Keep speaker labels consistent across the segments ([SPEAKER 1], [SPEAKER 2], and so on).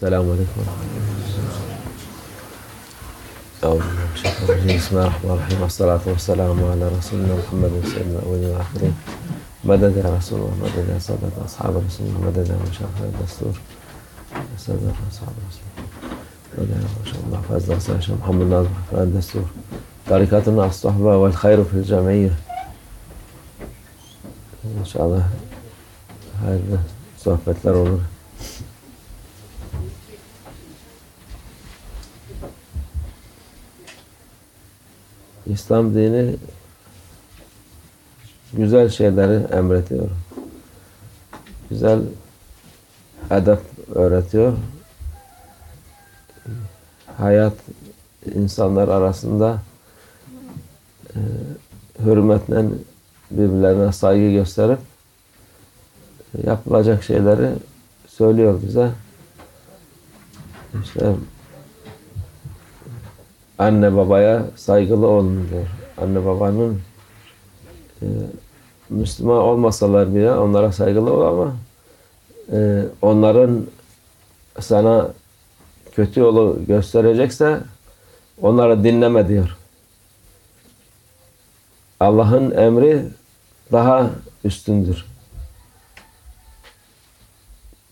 [SPEAKER 1] السلام عليكم. ورحمة الله الرجيم. بسم الله الرحمن الرحيم. والصلاة والسلام على رسولنا محمد سيدنا الأولين والآخرين. مدد يا رسول الله مدد يا سادة أصحاب رسول الله مدد يا مشايخ الدستور. يا سادة أصحاب رسول الله. مدد يا ما شاء الله. فاز درس الشيخ محمد ناظر في الدستور. طريقتنا الصحبة والخير في الجمعية إن شاء الله. هذا sohbetler olur. İslam dini güzel şeyleri emrediyor. Güzel edep öğretiyor. Hayat insanlar arasında e, hürmetle birbirlerine saygı gösterip yapılacak şeyleri söylüyor bize. İşte anne babaya saygılı olun diyor. Anne babanın e, Müslüman olmasalar bile onlara saygılı ol ama e, onların sana kötü yolu gösterecekse onları dinleme diyor. Allah'ın emri daha üstündür.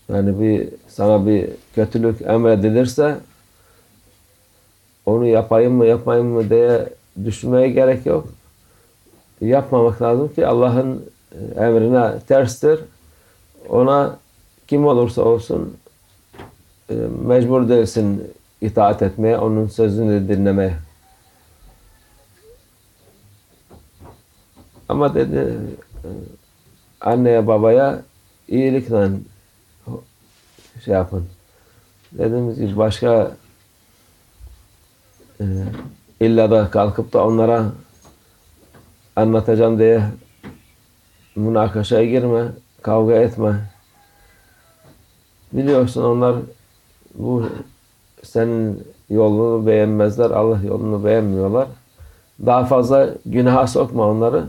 [SPEAKER 1] Yani bir sana bir kötülük emredilirse onu yapayım mı yapmayayım mı diye düşünmeye gerek yok. Yapmamak lazım ki Allah'ın emrine terstir. Ona kim olursa olsun mecbur değilsin itaat etmeye, onun sözünü dinlemeye. Ama dedi anneye babaya iyilikle şey yapın. Dediğimiz gibi başka e, illa da kalkıp da onlara anlatacağım diye münakaşaya girme, kavga etme. Biliyorsun onlar bu senin yolunu beğenmezler, Allah yolunu beğenmiyorlar. Daha fazla günaha sokma onları.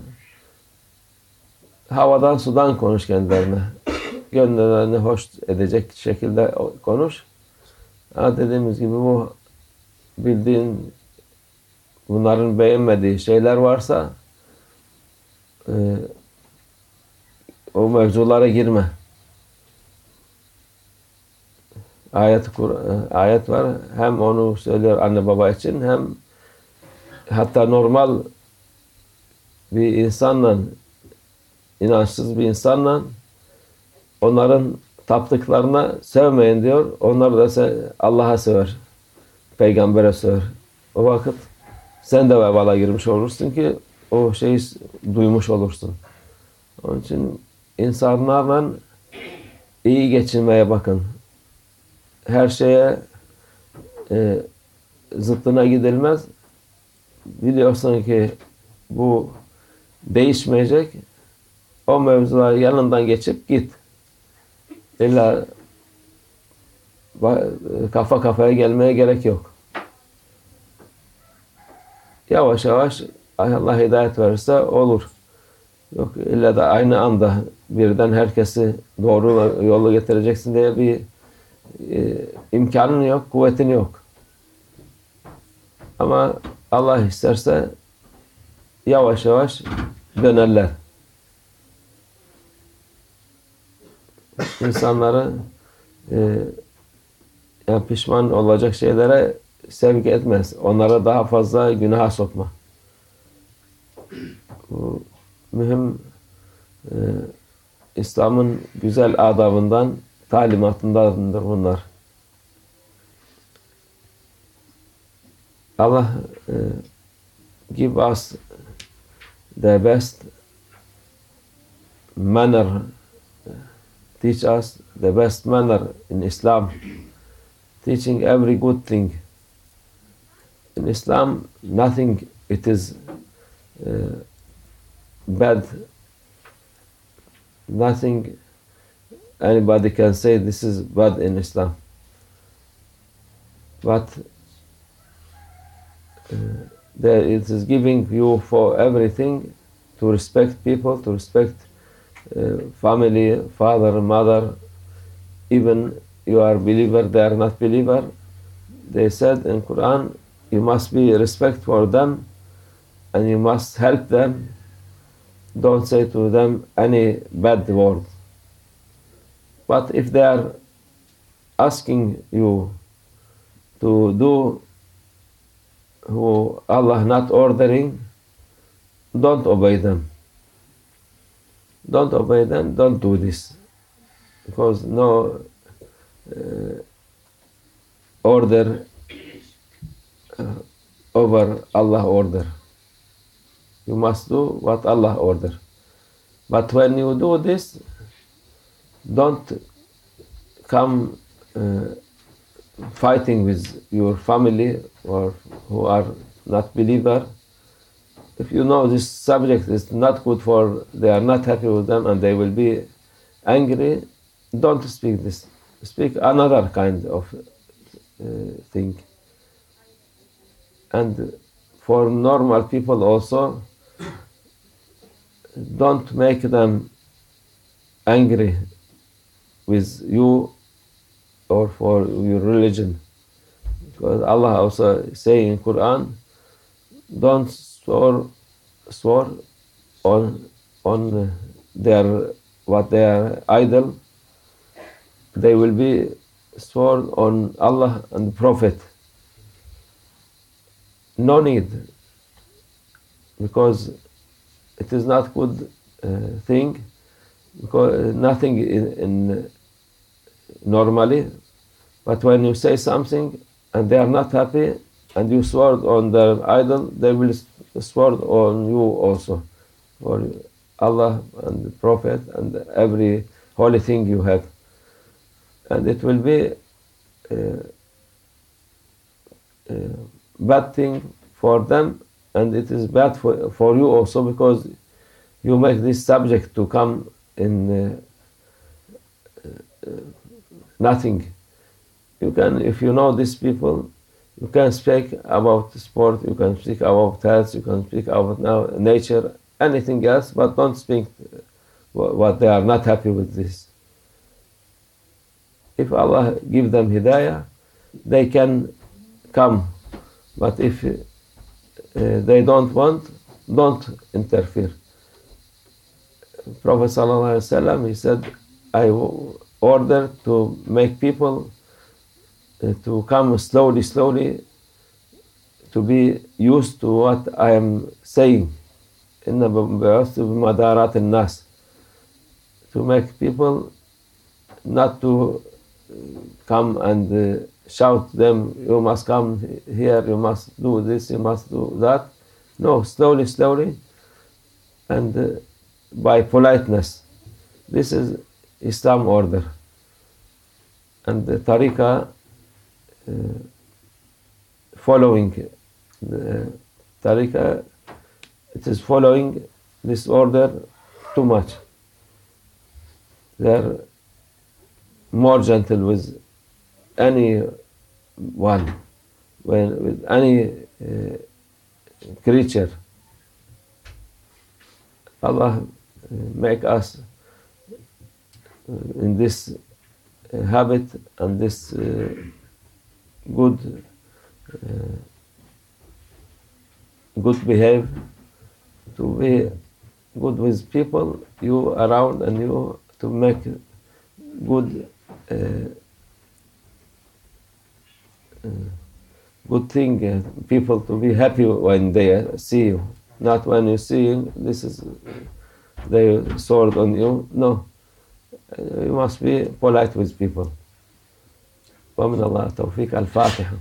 [SPEAKER 1] Havadan sudan konuş kendilerine gönüllerini hoş edecek şekilde konuş. Ha dediğimiz gibi bu bildiğin bunların beğenmediği şeyler varsa e, o mevzulara girme. Ayet ayet var. Hem onu söylüyor anne baba için hem hatta normal bir insanla inançsız bir insanla onların taptıklarına sevmeyin diyor. Onlar da Allah'a sever. Peygamber'e sever. O vakit sen de vebala girmiş olursun ki o şeyi duymuş olursun. Onun için insanlarla iyi geçinmeye bakın. Her şeye e, zıttına gidilmez. Biliyorsun ki bu değişmeyecek. O mevzular yanından geçip git. İlla kafa kafaya gelmeye gerek yok. Yavaş yavaş Allah hidayet verirse olur. Yok illa da aynı anda birden herkesi doğru yolu getireceksin diye bir e, imkanın yok, kuvvetin yok. Ama Allah isterse yavaş yavaş dönerler. insanları e, yani pişman olacak şeylere sevk etmez. Onlara daha fazla günaha sokma. Bu mühim e, İslam'ın güzel adabından, talimatındandır bunlar. Allah e, give us the best manner teach us the best manner in Islam, teaching every good thing. In Islam, nothing it is uh, bad, nothing anybody can say this is bad in Islam. But uh, there it is giving you for everything to respect people, to respect uh, family, father, mother, even you are believer, they are not believer. They said in Quran, you must be respect for them and you must help them. Don't say to them any bad word. But if they are asking you to do who Allah not ordering, don't obey them. Don't obey them, don't do this. Because no order uh, over Allah order. You must do what Allah order. But when you do this, don't come uh, fighting with your family or who are not believer. If you know this subject is not good for, they are not happy with them and they will be angry, don't speak this. Speak another kind of uh, thing. And for normal people also, don't make them angry with you or for your religion. Because Allah also say in Quran, don't swear, swear on on their what they are idol. They will be sworn on Allah and Prophet. No need, because it is not good uh, thing. Because nothing in, in normally, but when you say something and they are not happy, and you swear on their idol, they will swear on you also, for Allah and the Prophet and every holy thing you have, and it will be uh, uh, bad thing for them, and it is bad for for you also because you make this subject to come in. Uh, nothing. You can, if you know these people, you can speak about sport, you can speak about health, you can speak about now nature, anything else, but don't speak what they are not happy with this If Allah give them hidayah, they can come, but if uh, they don't want, don't interfere. Prophet sallallahu alaihi wasallam, he said, I order to make people uh, to come slowly, slowly, to be used to what I am saying. الناس to make people not to come and uh, shout them you must come here you must do this you must do that no slowly slowly and uh, by politeness this is Islam order. And the tariqah uh, following the tariqah, it is following this order too much. They are more gentle with any one, when, with any uh, creature. Allah make us in this uh, habit and this uh, good uh, good behave to be good with people you around and you to make good uh, uh, good thing uh, people to be happy when they see you not when you see you, this is they sword on you no you must be polite with people ومن الله التوفيق الفاتحة